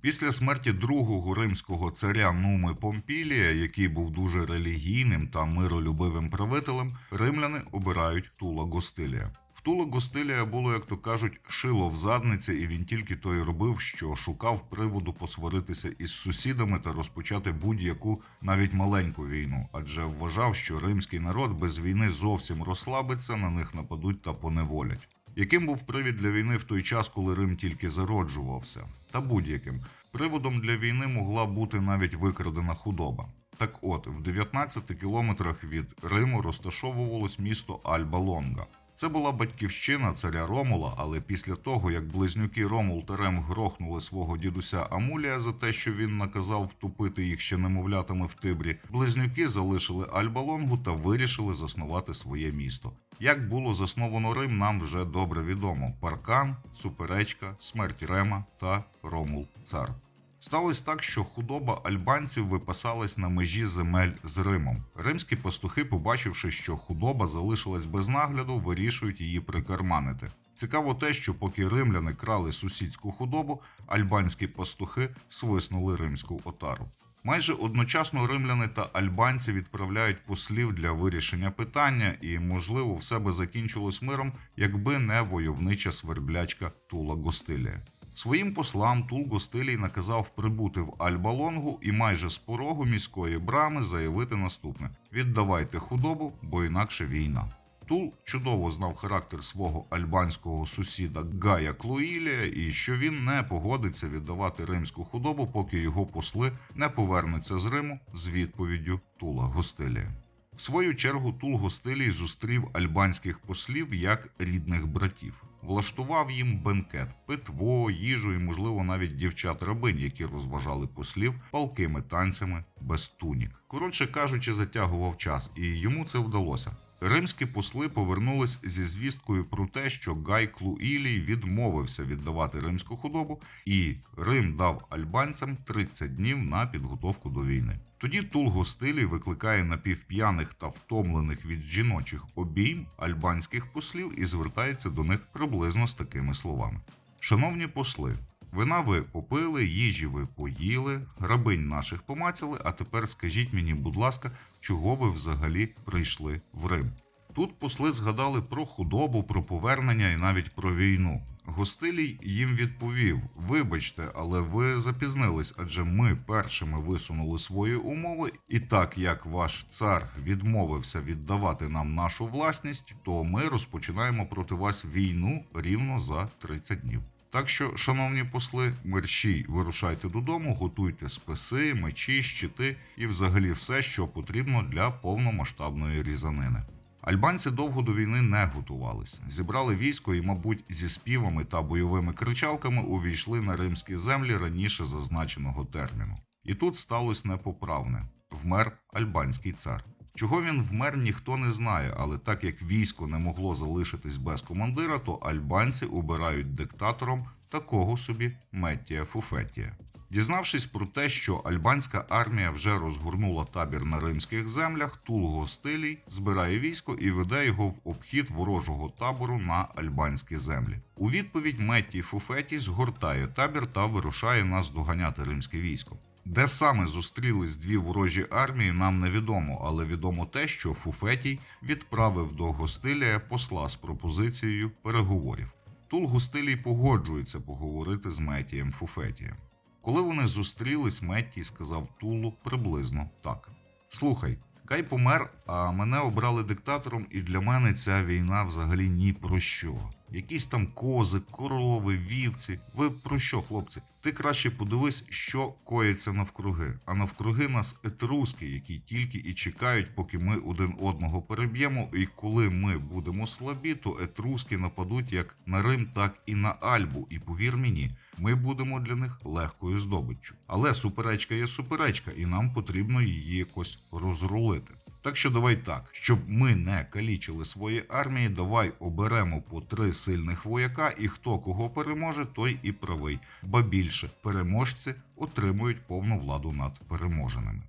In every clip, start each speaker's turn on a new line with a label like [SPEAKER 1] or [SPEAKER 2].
[SPEAKER 1] Після смерті другого римського царя Нуми Помпілія, який був дуже релігійним та миролюбивим правителем, римляни обирають Тула Гостилія. В Тула Гостилія було, як то кажуть, шило в задниці, і він тільки то й робив, що шукав приводу посваритися із сусідами та розпочати будь-яку навіть маленьку війну, адже вважав, що римський народ без війни зовсім розслабиться, на них нападуть та поневолять. Яким був привід для війни в той час, коли Рим тільки зароджувався? Та будь-яким. Приводом для війни могла бути навіть викрадена худоба. Так от, в 19 кілометрах від Риму розташовувалось місто Альба-Лонга. Це була батьківщина царя Ромула, але після того, як близнюки Ромул та Рем грохнули свого дідуся Амулія за те, що він наказав втопити їх ще немовлятами в Тибрі, близнюки залишили Альба-Лонгу та вирішили заснувати своє місто. Як було засновано Рим, нам вже добре відомо: Паркан, суперечка, смерть Рема та Ромул Цар. Сталося так, що худоба альбанців випасалась на межі земель з Римом. Римські пастухи, побачивши, що худоба залишилась без нагляду, вирішують її прикарманити. Цікаво те, що поки римляни крали сусідську худобу, альбанські пастухи свиснули римську отару. Майже одночасно римляни та альбанці відправляють послів для вирішення питання, і, можливо, все би закінчилось миром, якби не войовнича сверблячка Тула Гостилія. Своїм послам Тул Гостилій наказав прибути в Альбалонгу і майже з порогу міської брами заявити наступне: віддавайте худобу, бо інакше війна. Тул чудово знав характер свого альбанського сусіда Гая Клуїлія і що він не погодиться віддавати римську худобу, поки його посли не повернуться з Риму з відповіддю Тула Гостилія. В свою чергу Тул Гостилій зустрів альбанських послів як рідних братів. Влаштував їм бенкет, питво, їжу і, можливо, навіть дівчат рабинь, які розважали послів палкими танцями без тунік. Коротше кажучи, затягував час, і йому це вдалося. Римські посли повернулись зі звісткою про те, що Гай Клуїлій відмовився віддавати римську худобу, і Рим дав альбанцям 30 днів на підготовку до війни. Тоді Тул Гостилій викликає напівп'яних та втомлених від жіночих обійм альбанських послів і звертається до них приблизно з такими словами: Шановні посли, вина ви попили, їжі ви поїли, рабинь наших помацали. А тепер скажіть мені, будь ласка, чого ви взагалі прийшли в Рим? Тут посли згадали про худобу, про повернення і навіть про війну. Гостилій їм відповів: Вибачте, але ви запізнились, адже ми першими висунули свої умови, і так як ваш цар відмовився віддавати нам нашу власність, то ми розпочинаємо проти вас війну рівно за 30 днів. Так що, шановні посли, мерщій вирушайте додому, готуйте списи, мечі, щити і взагалі все, що потрібно для повномасштабної різанини. Альбанці довго до війни не готувалися, зібрали військо і, мабуть, зі співами та бойовими кричалками увійшли на римські землі раніше зазначеного терміну. І тут сталося непоправне: вмер альбанський цар. Чого він вмер, ніхто не знає, але так як військо не могло залишитись без командира, то альбанці обирають диктатором такого собі Меттія Фуфетія. Дізнавшись про те, що альбанська армія вже розгорнула табір на римських землях, Тул Гостилій збирає військо і веде його в обхід ворожого табору на альбанські землі. У відповідь Меттій Фуфетій згортає табір та вирушає нас доганяти римське військо. Де саме зустрілись дві ворожі армії, нам невідомо, але відомо те, що Фуфетій відправив до Гостилія посла з пропозицією переговорів. Тул Гостилій погоджується поговорити з Метієм Фуфетієм. Коли вони зустрілись, Меттій сказав Тулу приблизно так: Слухай, Кай помер, а мене обрали диктатором, і для мене ця війна взагалі ні про що. Якісь там кози, корови, вівці. Ви про що, хлопці? Ти краще подивись, що коїться навкруги. А навкруги нас етруски, які тільки і чекають, поки ми один одного переб'ємо. І коли ми будемо слабі, то етруски нападуть як на Рим, так і на Альбу. І повір мені, ми будемо для них легкою здобиччю. Але суперечка є суперечка, і нам потрібно її якось розрулити. Так що давай так, щоб ми не калічили свої армії, давай оберемо по три сильних вояка, і хто кого переможе, той і правий. Ба більше переможці отримують повну владу над переможеними.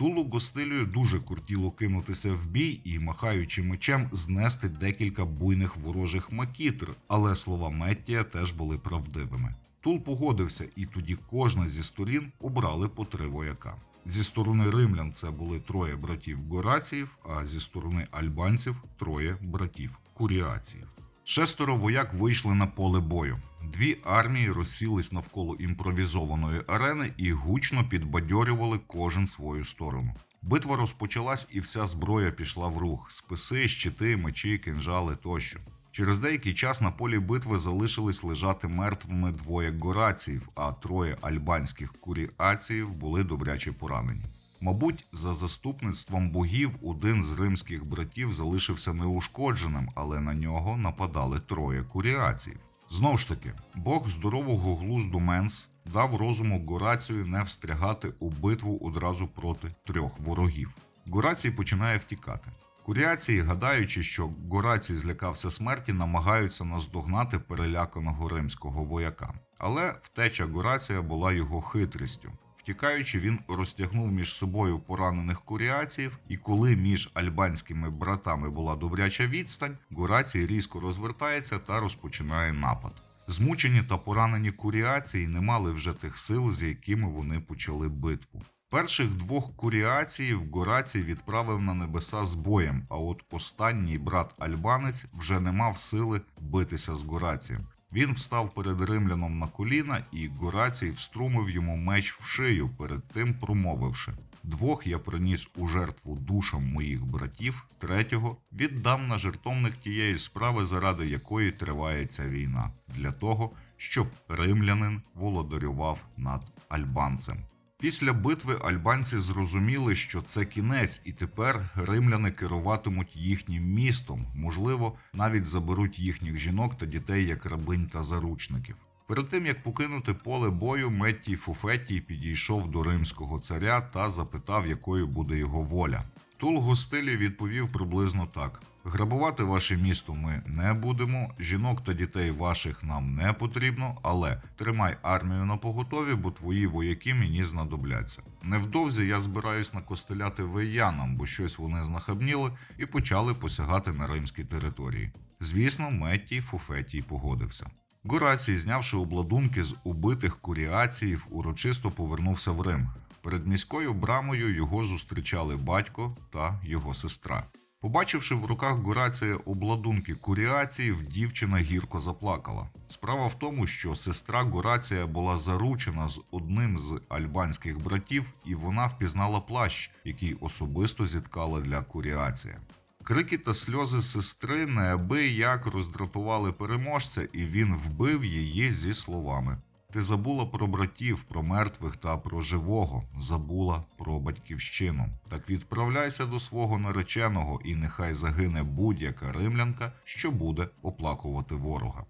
[SPEAKER 1] Тулу Гостилію дуже кортіло кинутися в бій і, махаючи мечем, знести декілька буйних ворожих макітр, але слова Меттія теж були правдивими. Тул погодився, і тоді кожна зі сторін обрали по три вояка. Зі сторони римлян це були троє братів Гораціїв, а зі сторони альбанців троє братів Куріаціїв. Шестеро вояк вийшли на поле бою. Дві армії розсілись навколо імпровізованої арени і гучно підбадьорювали кожен свою сторону. Битва розпочалась, і вся зброя пішла в рух: списи, щити, мечі, кинжали тощо. Через деякий час на полі битви залишились лежати мертвими двоє гораців, а троє альбанських куріаціїв були добряче поранені. Мабуть, за заступництвом богів один з римських братів залишився неушкодженим, але на нього нападали троє куріаців. Знов ж таки, Бог здорового глузду Менс дав розуму Горацію не встрягати у битву одразу проти трьох ворогів. Горацій починає втікати. Куріації, гадаючи, що Горацій злякався смерті, намагаються наздогнати переляканого римського вояка. Але втеча Горація була його хитрістю. Втікаючи, він розтягнув між собою поранених куріаців, і коли між альбанськими братами була добряча відстань, Горацій різко розвертається та розпочинає напад. Змучені та поранені куріації не мали вже тих сил, з якими вони почали битву. Перших двох куріаціїв Горацій відправив на небеса з боєм, а от останній брат Альбанець вже не мав сили битися з Горацієм. Він встав перед римляном на коліна, і Горацій вструмив йому меч в шию, перед тим промовивши: Двох я приніс у жертву душам моїх братів, третього віддам на жертовник тієї справи, заради якої триває ця війна, для того, щоб римлянин володарював над альбанцем. Після битви альбанці зрозуміли, що це кінець, і тепер римляни керуватимуть їхнім містом, можливо, навіть заберуть їхніх жінок та дітей як рабинь та заручників. Перед тим як покинути поле бою, Меттій Фуфетій підійшов до римського царя та запитав, якою буде його воля. Тул Гостилі відповів приблизно так: грабувати ваше місто ми не будемо, жінок та дітей ваших нам не потрібно, але тримай армію на поготові, бо твої вояки мені знадобляться. Невдовзі я збираюсь накостеляти веянам, бо щось вони знахабніли і почали посягати на римські території. Звісно, Меттій Фуфетій погодився. Горацій, знявши обладунки з убитих куріаціїв, урочисто повернувся в Рим. Перед міською брамою його зустрічали батько та його сестра. Побачивши в руках Горація обладунки куріаціїв, дівчина гірко заплакала. Справа в тому, що сестра Горація була заручена з одним з альбанських братів, і вона впізнала плащ, який особисто зіткала для куріація. Крики та сльози сестри неабияк роздратували переможця, і він вбив її зі словами: Ти забула про братів, про мертвих та про живого, забула про батьківщину. Так відправляйся до свого нареченого, і нехай загине будь-яка римлянка, що буде оплакувати ворога.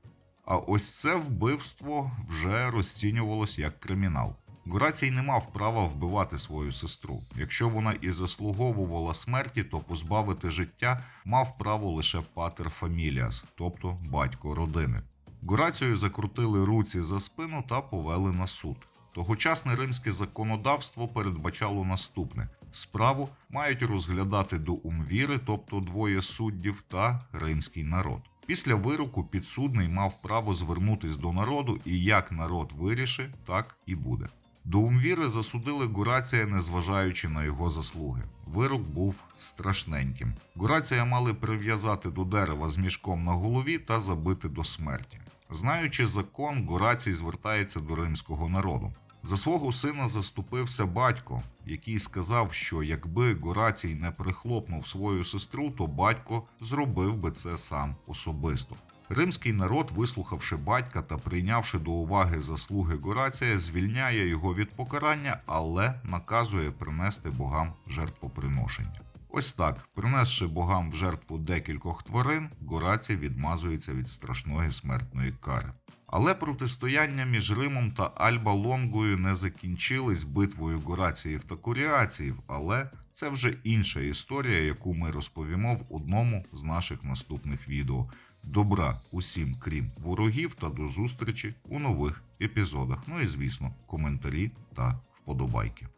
[SPEAKER 1] А ось це вбивство вже розцінювалось як кримінал. Горацій не мав права вбивати свою сестру. Якщо вона і заслуговувала смерті, то позбавити життя мав право лише патер фаміліас, тобто батько родини. Горацію закрутили руці за спину та повели на суд. Тогочасне римське законодавство передбачало наступне: справу мають розглядати до умвіри, тобто двоє суддів, та римський народ. Після вироку підсудний мав право звернутись до народу, і як народ вирішить, так і буде. До Умвіри засудили Гурація, незважаючи на його заслуги. Вирок був страшненьким. Гурація мали прив'язати до дерева з мішком на голові та забити до смерті. Знаючи закон, Гурацій звертається до римського народу. За свого сина заступився батько, який сказав, що якби Горацій не прихлопнув свою сестру, то батько зробив би це сам особисто. Римський народ, вислухавши батька та прийнявши до уваги заслуги Горація, звільняє його від покарання, але наказує принести богам жертвоприношення. Ось так, принесши богам в жертву декількох тварин, Горацій відмазується від страшної смертної кари. Але протистояння між Римом та Альба Лонгою не закінчились битвою Гораціїв та Куріаціїв, але це вже інша історія, яку ми розповімо в одному з наших наступних відео. Добра усім, крім ворогів, та до зустрічі у нових епізодах. Ну і звісно, коментарі та вподобайки.